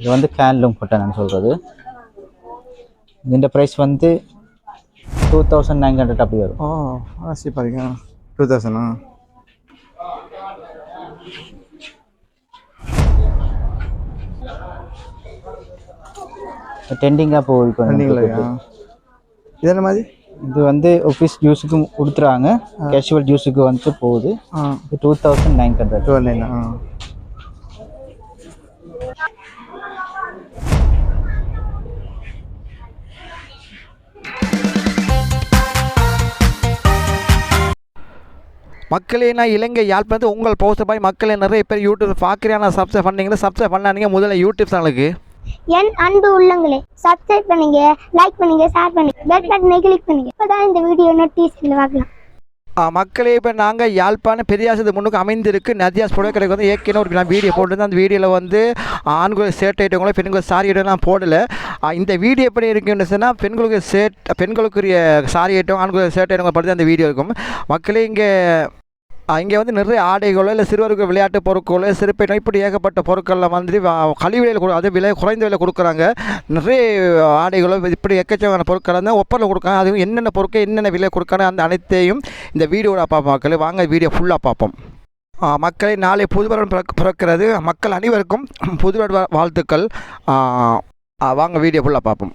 இது வந்து கேன்லூம் பட்டன்னு சொல்கிறது இதுன்ற ப்ரைஸ் வந்து டூ தௌசண்ட் நைன் ஹண்ட்ரட் அப்படி வரும். ஓ சரி பாருங்க. டூ தௌசண்டா டெண்டிங்காக போகுது இப்போ இது என்ன மாதிரி? இது வந்து ஆஃபீஸ் ஜூஸுக்கும் கொடுத்துறாங்க கேஷுவல் யூஸுக்கு வந்துட்டு போகுது. Two thousand nine hundred twelve ஆ? மக்களே நான் இலங்கை யாழ்ப்பாணத்து உங்கள் போஸ்டர் பாய் மக்களே நிறைய பேர் யூடியூப் பார்க்குறேன் சப்ஸ்கிரைப் பண்ணீங்களா சப்ஸ்கிரைப் பண்ணாதீங்க. முதல்ல யூடியூப் சேனலுக்கு என் அன்பு உள்ளங்களே சப்ஸ்கிரைப் பண்ணுங்க லைக் பண்ணுங்க ஷேர் பண்ணுங்க பெல் பட்டனை கிளிக் பண்ணுங்க. இப்பதான் இந்த வீடியோ நோட்டீஸ்ல பார்க்கலாம். மக்களே இப்போ நாங்கள் யாழ்ப்பாணம் பெரியாசது முன்னுக்கு அமைந்திருக்கு. நதியாஸ் புடவை கடைக்கு வந்து ஏற்கனவே ஒரு நான் வீடியோ போட்டிருந்தேன். அந்த வீடியோவில் வந்து ஆண்கள் சேட் ஐட்டங்களோ பெண்கள் சாரி நான் போடலை. இந்த வீடியோ எப்படி இருக்குன்னு சொன்னால் பெண்களுக்கு சேட் பெண்களுக்குரிய சாரி ஐட்டம் ஆண்களுக்கு சேட் ஐட்டம் பற்றி அந்த வீடியோ இருக்கும். மக்களே இங்கே இங்கே வந்து நிறைய ஆடைகளோ இல்லை சிறுவருக்கு விளையாட்டு பொருட்களோ சிறுப்பைட்டோ இப்படி ஏகப்பட்ட பொருட்களில் வந்து வ- கழிவு விலையில் கொடு அது விலை குறைந்த விலை கொடுக்குறாங்க. நிறைய ஆடைகளோ இப்படி எக்கச்சக்கமான பொருட்களை தான் ஒப்பரில் கொடுக்காங்க. அதுவும் என்னென்ன பொருட்கள் என்னென்ன விலை கொடுக்காங்க அந்த அனைத்தையும் இந்த வீடியோவில் பார்ப்போம் மக்கள். வாங்க வீடியோ ஃபுல்லாக பார்ப்போம். மக்களை நாளை புதுவரன் பிறக்கிறது. மக்கள் அனைவருக்கும் புதுவருட வா- வாழ்த்துக்கள் வாங்க வீடியோ ஃபுல்லாக பார்ப்போம்.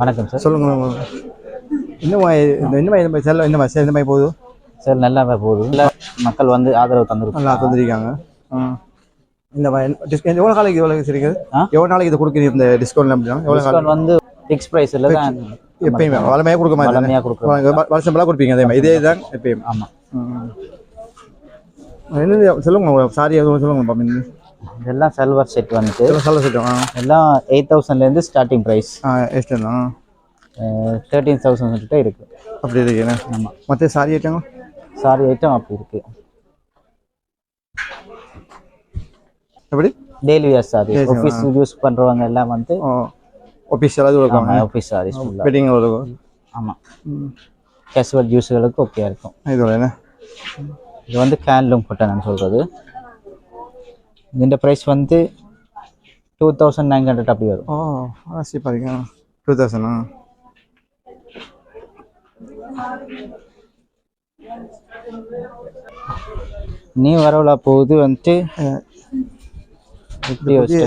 வணக்கம் சார். சொல்லுங்க இந்த மாதிரி இந்த மாதிரி செல்ல இந்த மாதிரி இந்த மாதிரி போகுது? சார் நல்லா போகுது. இல்லை மக்கள் வந்து ஆதரவு தந்துருக்கு. நல்லா தந்துருக்காங்க. இந்த டிஸ்கவுண்ட் எவ்வளோ நாளைக்கு எவ்வளோ சரிக்குது? ஆ? எவ்வளோ நாளைக்கு இது கொடுக்குறீங்க இந்த டிஸ்கவுண்ட் அப்படின்னா? எவ்வளோ வந்து ஃபிக்ஸ் ப்ரைஸில் தான் எப்பயுமே வளமையாக கொடுக்க மாதிரி வளமையாக கொடுக்குறோம். வருஷம் ஃபுல்லாக கொடுப்பீங்க அதே மாதிரி. இதே தான் எப்பயும். ஆமாம் என்ன சொல்லுங்க சாரி எதுவும் சொல்லுங்க பாப்பா இதெல்லாம் சல்வர் செட் வந்து சல்வர் செட் எல்லாம் எயிட் தௌசண்ட்ல இருந்து ஸ்டார்டிங் பிரைஸ் எஸ்ட் தேர்ட்டீன் தௌசண்ட் கிட்ட இருக்கு. அப்படி இருக்கு ஆமாம் மற்ற சாரி ஐட்டம் சாரி ஐட்டம் அப்படி இருக்கு. எப்படி? Daily wear sari office use பண்றவங்க எல்லாம் வந்து ஆஃபீஸ் எல்லாத்தையும் கொடுக்காங்க ஆஃபீஸ் சாரீஸ் வெட்டிங் ஆமா கேஷுவல் யூஸுகளுக்கு ஓகே இருக்கும். இதோட இது வந்து கேன்லூம் கொட்டை நான் சொல்கிறது இந்த ப்ரைஸ் வந்து டூ தௌசண்ட் நைன் ஹண்ட்ரட் அப்படி வரும். ஓ சீப்பாக இருக்கா டூ தௌசண்டா நீ வரவுல போகுது வந்துட்டு எப்படி வந்து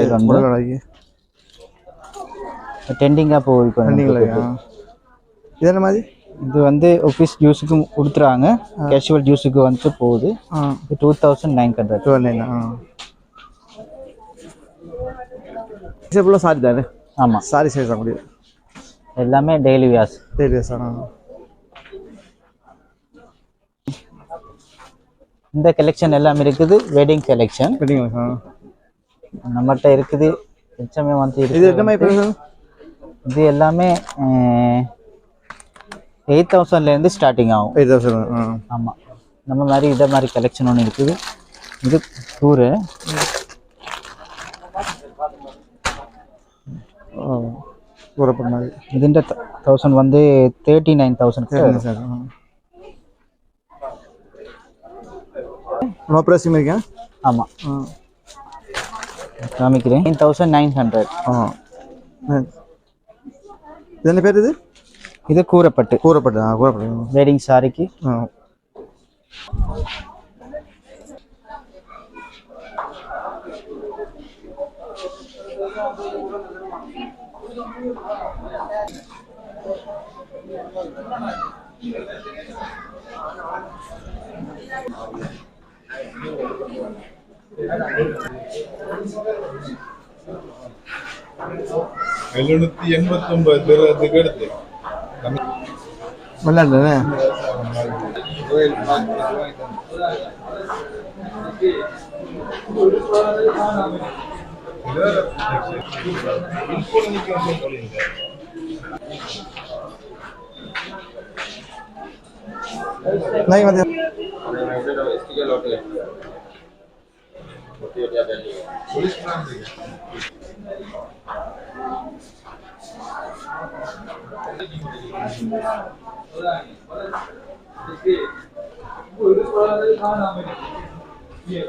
டெண்டிங்காக போகுது இப்போ இது மாதிரி? இது வந்து ஆஃபீஸ் யூஸுக்கு கொடுத்துருவாங்க. கேஷுவல் யூஸுக்கு வந்துட்டு போகுது. டூ தௌசண்ட் நைன் ஹண்ட்ரட் ஃபுல்லாக சாரி தானே? ஆமாம் சாரி சைஸ் தான் முடியும். எல்லாமே டெய்லி வியாஸ் சரி சார் இந்த கலெக்ஷன் எல்லாம் இருக்குது வெட்டிங் கலெக்ஷன் வெட்டிங்களா நம்மகிட்ட இருக்குது மிச்சமே வந்து இது என்ன? இது எல்லாமே எயிட் தௌசண்ட்லேருந்து ஸ்டார்டிங் ஆகும். எயிட் தௌசண்ட் ஆமாம் நம்ம மாதிரி இதை மாதிரி கலெக்ஷன் ஒன்று இருக்குது. இது டூரு ஓ கூறப்பட்ட மாதிரி ഇതിൻ്റെ തൗസൻഡ് വന്ന് തേർട്ടി നൈൻ തൗസൻഡ് சரிங்க சார் நோ ப்ரைஸிங் இருக்கேன் ஆமாம் ஆ காமிக்கிறேன் நைன் தௌசண்ட் நைன் ஹண்ட்ரட் ஆ இது என்ன பேர் இது இது கூறப்பட்டு கூறப்பட்டு ஆ கூறப்பட்டு வெட்டிங் சாரிக்கு எழுநூத்தி எண்பத்தி ஒன்பது தூரத்துக்கு எடுத்து. விளையாடுறேன் नहीं मतलब इसके वो इस ये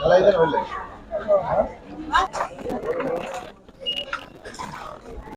நல்லா இதான் இல்லை